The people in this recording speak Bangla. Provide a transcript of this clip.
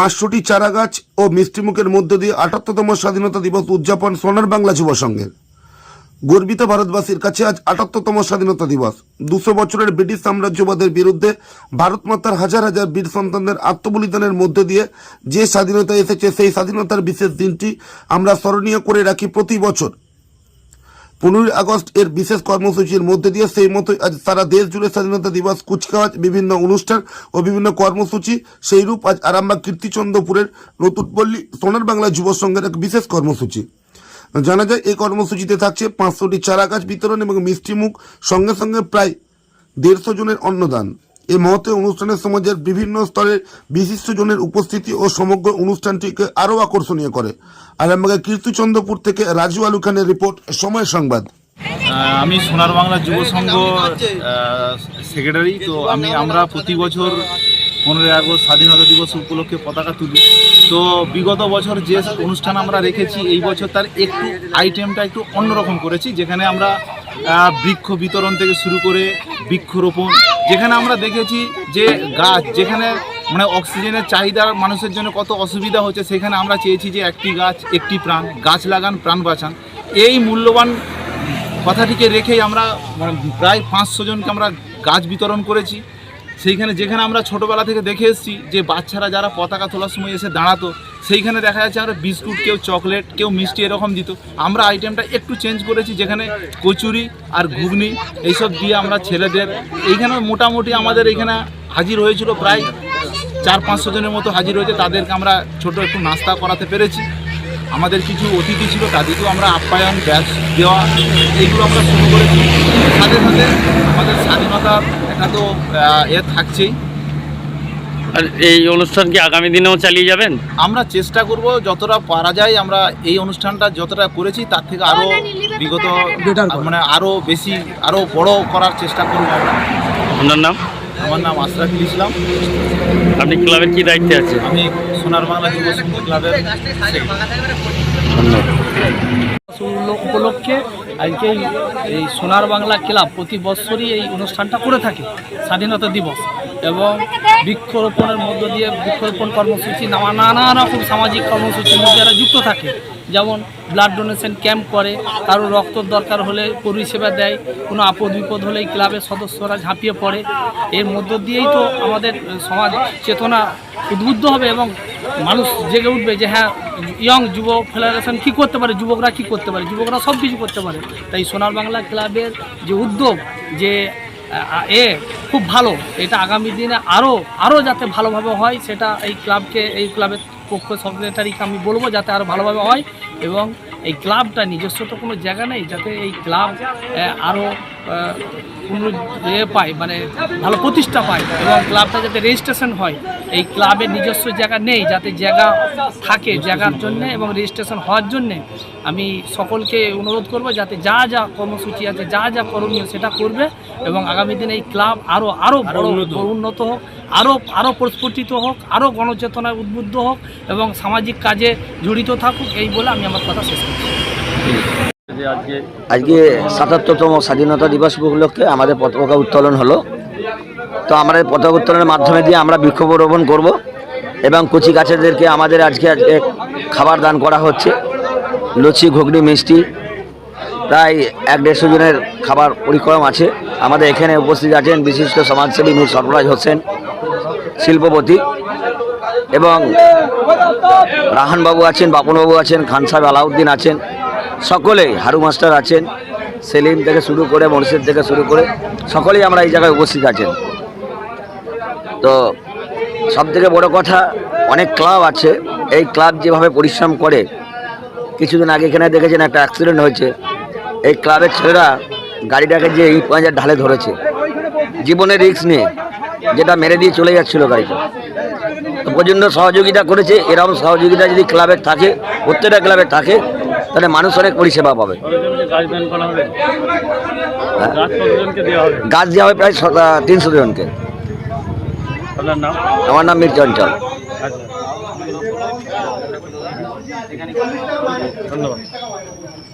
পাঁচশোটি চারা গাছ ও মিষ্টিমুখের মধ্য দিয়ে আটাত্তরতম স্বাধীনতা দিবস উদযাপন সোনার বাংলা যুব সংঘের। গর্বিত ভারতবাসীর কাছে আজ আটাত্তরতম স্বাধীনতা দিবস। দুশো বছরের ব্রিটিশ সাম্রাজ্যবাদের বিরুদ্ধে ভারত মাতার হাজার হাজার বীর সন্তানদের আত্মবলিদানের মধ্য দিয়ে যে স্বাধীনতা এসেছে, সেই স্বাধীনতার বিশেষ দিনটি আমরা স্মরণীয় করে রাখি প্রতি বছর। পনেরোই আগস্ট এর বিশেষ কর্মসূচির মধ্যে দিয়ে সেই মতোই আজ সারা দেশ জুড়ে স্বাধীনতা দিবস, কুচকাওয়াজ, বিভিন্ন অনুষ্ঠান ও বিভিন্ন কর্মসূচি। সেই রূপ আজ আরামবাগ কীর্তিচন্দ্রপুরের নতুনপল্লী সোনার বাংলা যুব সংঘের এক বিশেষ কর্মসূচি। জানা যায়, এই কর্মসূচিতে থাকছে পাঁচশোটি চারা গাছ বিতরণ এবং মিষ্টিমুখ, সঙ্গে সঙ্গে প্রায় দেড়শো জনের অন্নদান। এই মহতে অনুষ্ঠানের সমাজের বিভিন্ন স্তরের বিশিষ্ট জনের উপস্থিতি ও সমগ্র অনুষ্ঠানটিকে আরও আকর্ষণীয় করে। আরামবাগের কীর্তিচন্দ্রপুর থেকে রাজু আলু খানের রিপোর্ট, সময় সংবাদ। আমি সোনার বাংলা যুব সংঘ সেক্রেটারি তো আমি, আমরা প্রতি বছর পনেরোই আগস্ট স্বাধীনতা দিবস উপলক্ষে পতাকা তুলি। তো বিগত বছর যে অনুষ্ঠান আমরা রেখেছি, এই বছর তার একটু আইটেমটা একটু অন্যরকম করেছি, যেখানে আমরা বৃক্ষ বিতরণ থেকে শুরু করে বৃক্ষরোপণ যেখানে আমরা দেখেছি যে গাছ, যেখানে মানে অক্সিজেনের চাহিদা মানুষের জন্য কত অসুবিধা হচ্ছে, সেখানে আমরা চেয়েছি যে একটি গাছ, একটি প্রাণ, গাছ লাগান, প্রাণ বাঁচান। এই মূল্যবান কথাটিকে রেখেই আমরা প্রায় পাঁচশো জনকে আমরা গাছ বিতরণ করেছি। সেইখানে যেখানে আমরা ছোটোবেলা থেকে দেখে এসেছি যে বাচ্চারা যারা পতাকা তোলার সময় এসে দাঁড়াতো সেইখানে দেখা যাচ্ছে আমরা বিস্কুট, কেউ চকলেট, কেউ মিষ্টি এরকম দিত। আমরা আইটেমটা একটু চেঞ্জ করেছি, যেখানে কচুরি আর ঘুগনি এইসব দিয়ে আমরা ছেলেদের, এইখানে মোটামুটি আমাদের এইখানে হাজির হয়েছিল প্রায় চার পাঁচশো জনের মতো হাজির হয়েছে, তাদেরকে আমরা ছোট একটু নাস্তা করাতে পেরেছি। আমাদের কিছু অতিথি ছিল, তাদেরকেও আমরা আপ্যায়ন, ব্যাস, দেওয়া, এইগুলো আমরা শুরু করেছি। সাথে সাথে আমাদের স্বাধীনতার একটা তো এ থাকছেই। আর এই অনুষ্ঠান কি আগামী দিনেও চালিয়ে যাবেন? আমরা চেষ্টা করব যতটা পারা যায় আমরা এই অনুষ্ঠানটা যতটা করেছি তার থেকে আরও বিগত মানে আরও বেশি আরও বড় করার চেষ্টা করব আমরা। আপনার নাম? আমার নাম আশরাফুল ইসলাম। আপনি ক্লাবের কি দায়িত্বে আছে আমি সোনার বাংলা যুব সংঘ ক্লাবের উপলক্ষে আজকে এই- এই সোনার বাংলা ক্লাব প্রতি বছরই এই অনুষ্ঠানটা করে থাকে স্বাধীনতা দিবস। এবং বৃক্ষরোপণের মধ্য দিয়ে বৃক্ষরোপণ কর্মসূচি, নানা রকম সামাজিক কর্মসূচির মধ্যে যারা যুক্ত থাকে। যেমন ব্লাড ডোনেশন ক্যাম্প করে, কারও রক্তর দরকার হলে পরিষেবা দেয়, কোনো আপদ বিপদ হলেই ক্লাবের সদস্যরা ঝাঁপিয়ে পড়ে। এর মধ্য দিয়েই তো আমাদের সমাজ চেতনা উদ্বুদ্ধ হবে এবং মানুষ জেগে উঠবে যে হ্যাঁ ইয়ং যুব ফেডারেশন কী করতে পারে, যুবকরা কী করতে পারে, যুবকরা সব কিছু করতে পারে। তাই সোনার বাংলা ক্লাবের যে উদ্যোগ, যে এ খুব ভালো। এটা আগামী দিনে আরও আরও যাতে ভালোভাবে হয়, সেটা এই ক্লাবকে, এই ক্লাবের পক্ষ সেক্রেটারিকে আমি বলব যাতে আরও ভালোভাবে হয় এবং এই ক্লাবটা নিজস্ব তো কোনো জায়গা নেই, যাতে এই ক্লাব আরও কোনো এ পায় মানে ভালো প্রতিষ্ঠা পায় এবং ক্লাবটা যাতে রেজিস্ট্রেশন হয়। এই ক্লাবের নিজস্ব জায়গা নেই যাতে জায়গা থাকে জায়গার জন্যে এবং রেজিস্ট্রেশন হওয়ার জন্যে আমি সকলকে অনুরোধ করব যাতে যা যা কর্মসূচি আছে যা যা করণীয় সেটা করবে এবং আগামী দিনে এই ক্লাব আরও আরও উন্নত হোক। আরও আরও প্রস্ফুটিত হোক আরও গণচেতনায় উদ্বুদ্ধ হোক এবং সামাজিক কাজে জড়িত থাকুক এই বলে আমি আমার কথা শেষ করছি। আজকে সাতাত্তরতম স্বাধীনতা দিবস উপলক্ষে আমাদের পতাকা উত্তোলন হলো। তো আমরা পতাকা উত্তোলনের মাধ্যমে দিয়ে আমরা বৃক্ষরোপণ করব এবং কচি গাছেদেরকে আমাদের আজকে আজকে খাবার দান করা হচ্ছে। লুচি, ঘুগনি, মিষ্টি, প্রায় এক দেড়শো জনের খাবার পরিক্রম আছে। আমাদের এখানে উপস্থিত আছেন বিশিষ্ট সমাজসেবী নূর সরফরাজ হোসেন, শিল্পপতি এবং রাহানবাবু আছেন, বাপনবাবু আছেন, খান সাহেব আলাউদ্দিন আছেন। সকলেই হারু মাস্টার আছেন, সেলিম থেকে শুরু করে মনসির থেকে শুরু করে সকলেই আমরা এই জায়গায় উপস্থিত আছেন। তো সব থেকে বড় কথা, অনেক ক্লাব আছে, এই ক্লাব যেভাবে পরিশ্রম করে, কিছুদিন আগে এখানে দেখেছেন একটা অ্যাক্সিডেন্ট হয়েছে, এই ক্লাবের ছেলেরা গাড়িটাকে যে ইট পাঁজার ঢালে ধরেছে, জীবনের রিস্ক নিয়ে, যেটা মেরে দিয়ে চলে যাচ্ছিল গাড়িটা। প্রচণ্ড সহযোগিতা করেছে এরকম সহযোগিতা যদি ক্লাবের থাকে, প্রত্যেকটা ক্লাবে থাকে তাহলে মানুষ অনেক পরিষেবা পাবে। হ্যাঁ। গাছ দেওয়া হবে প্রায় তিনশো জনকে। আমার নাম মির চঞ্চল। আচ্ছা। ধন্যবাদ।